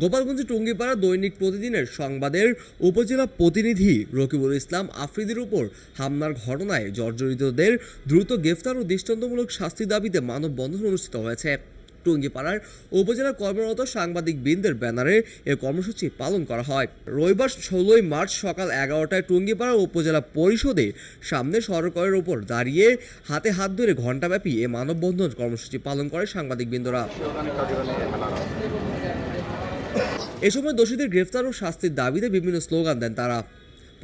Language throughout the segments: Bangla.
গোপালগঞ্জ টুঙ্গিপাড়া দৈনিক প্রতিদিনের সংবাদের উপজেলা প্রতিনিধি রকিবুল ইসলাম আফ্রিদির উপর হামলার ঘটনায় জর্জরিতদের দ্রুত গ্রেফতার ও দৃষ্টান্তমূলক শাস্তির দাবিতে মানববন্ধন অনুষ্ঠিত হয়েছে। টুঙ্গিপাড়ার উপজেলা কর্মরত সাংবাদিক বৃন্দের ব্যানারে এ কর্মসূচি পালন করা হয়। রবিবার ষোলোই মার্চ সকাল এগারোটায় টুঙ্গিপাড়া উপজেলা পরিষদে সামনে সড়কের ওপর দাঁড়িয়ে হাতে হাত ধরে ঘণ্টাব্যাপী এ মানববন্ধন কর্মসূচি পালন করে সাংবাদিক বৃন্দরা। এ সময় দোষীদের গ্রেফতার ও শাস্তির দাবিতে বিভিন্ন স্লোগান দেন তারা।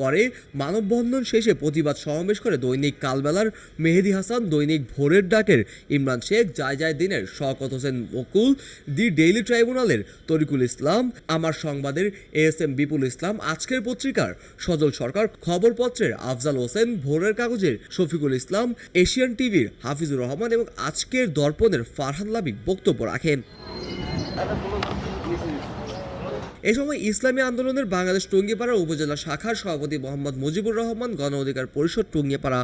পরে মানববন্ধন শেষে প্রতিবাদ সমাবেশ করে দৈনিক কালবেলার মেহেদি হাসান, দৈনিক ভোরের ডাকের ইমরান শেখ জায় জায় দিনের শওকত হোসেন মকুল দি ডেইলি ট্রাইব্যুনালের তরিকুল ইসলাম, আমার সংবাদের এ এস এম বিপুল ইসলাম, আজকের পত্রিকার সজল সরকার, খবরপত্রের আফজাল হোসেন, ভোরের কাগজের শফিকুল ইসলাম, এশিয়ান টিভির হাফিজুর রহমান এবং আজকের দর্পণের ফারহান লাবিক বক্তব্য রাখেন। এ সময় ইসলামী আন্দোলনের বাংলাদেশ টুঙ্গিপাড়া উপজেলা শাখার সভাপতি মোহাম্মদ মুজিবুর রহমান গণ অধিকার পরিষদ টুঙ্গিপাড়া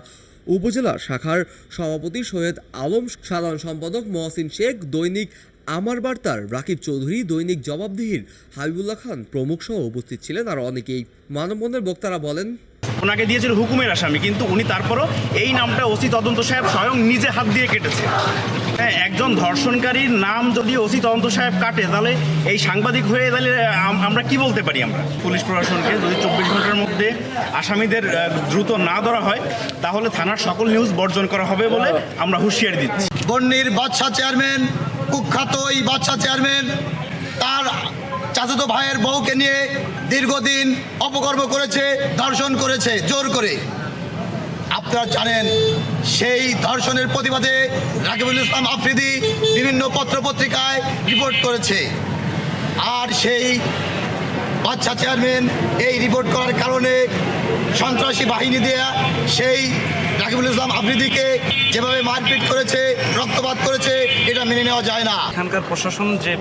উপজেলা শাখার সভাপতি সৈয়দ আলম সাধারণ সম্পাদক মহসিন শেখ, দৈনিক আমার বার্তার রাকিব চৌধুরী, দৈনিক জবাবদিহির হাবিবুল্লাহ খান প্রমুখ সহ উপস্থিত ছিলেন আর অনেকেই। মানববন্ধনের বক্তারা বলেন ওনাকে দিয়েছিল হুকুমের আসামি, কিন্তু উনি তারপরও এই নামটা ওসি তদন্ত সাহেব স্বয়ং নিজে হাত দিয়ে কেটেছে। হ্যাঁ একজন ধর্ষণকারীর নাম যদি ওসি তদন্ত সাহেব কাটে, তাহলে এই সাংবাদিক হয়ে তাহলে আমরা কি বলতে পারি আমরা? পুলিশ প্রশাসনকে যদি চব্বিশ ঘণ্টার মধ্যে আসামিদের দ্রুত না ধরা হয়, তাহলে থানার সকল নিউজ বর্জন করা হবে বলে আমরা হুঁশিয়ারি দিচ্ছি। বন্যির বাদশাহ চেয়ারম্যান, কুখ্যাত এই বাদশাহ চেয়ারম্যান, তার চাচাতো ভাইয়ের বউকে নিয়ে দীর্ঘদিন অপকর্ম করেছে, ধর্ষণ করেছে, জোর করে। আপনারা জানেন, সেই ধর্ষণের প্রতিবাদে রাকিবুল ইসলাম আফ্রিদি বিভিন্ন পত্রপত্রিকায় রিপোর্ট করেছে। আর সেই বাচ্চা চেয়ারম্যান এই রিপোর্ট করার কারণে সন্ত্রাসী বাহিনী দেয়া সেই রাকিবুল ইসলাম আফ্রিদিকে যেভাবে মারপিট করেছে, রক্তপাত করেছে, এটা মেনে নেওয়া যায় না। এখানকার প্রশাসন যে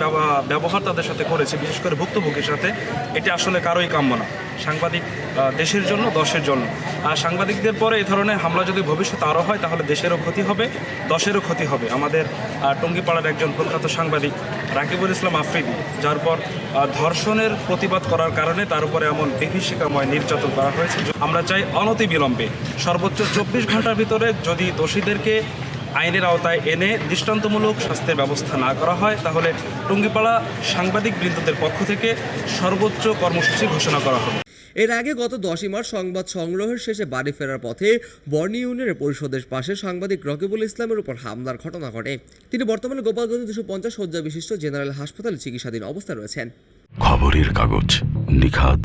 ব্যবহার তাদের সাথে করেছে, বিশেষ করে ভুক্তভোগীর সাথে, এটা আসলে কারোই কাম্য না। সাংবাদিক দেশের জন্য, দশের জন্য। আর সাংবাদিকদের পরে এই ধরনের হামলা যদি ভবিষ্যতে আরও হয়, তাহলে দেশেরও ক্ষতি হবে, দশেরও ক্ষতি হবে। আমাদের টঙ্গিপাড়ার একজন প্রখ্যাত সাংবাদিক রাকিবুল ইসলাম আফ্রিদি, যার পর ধর্ষণের প্রতিবাদ করার কারণে তার উপরে এমন বিভীষিকাময় নির্যাতন করা হয়েছে আমরা চাই অনতি বিলম্বে। সর্বোচ্চ চব্বিশ ঘণ্টার ভিতরে যদি দোষীদেরকে আইনের আওতায় এনে দৃষ্টান্তমূলক শাস্তির ব্যবস্থা না করা হয় তাহলে টুঙ্গিপাড়া সাংবাদিক বৃন্দদের পক্ষ থেকে সর্বোচ্চ কর্মসূচি ঘোষণা করা হবে। এর আগে গত দশই মার্চ সংবাদ সংগ্রহের শেষে বাড়ি ফেরার পথে বর্ণি ইউনিয়নের পরিষদের পাশে সাংবাদিক রকিবুল ইসলামের উপর হামলার ঘটনা ঘটে। তিনি বর্তমানে গোপালগঞ্জ দুশো পঞ্চাশ শয্যা বিশিষ্ট জেনারেল হাসপাতালে চিকিৎসাধীন অবস্থায় রয়েছেন। খবরের কাগজ নিখাদ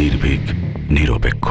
নির্ভীক। নিরপেক্ষ।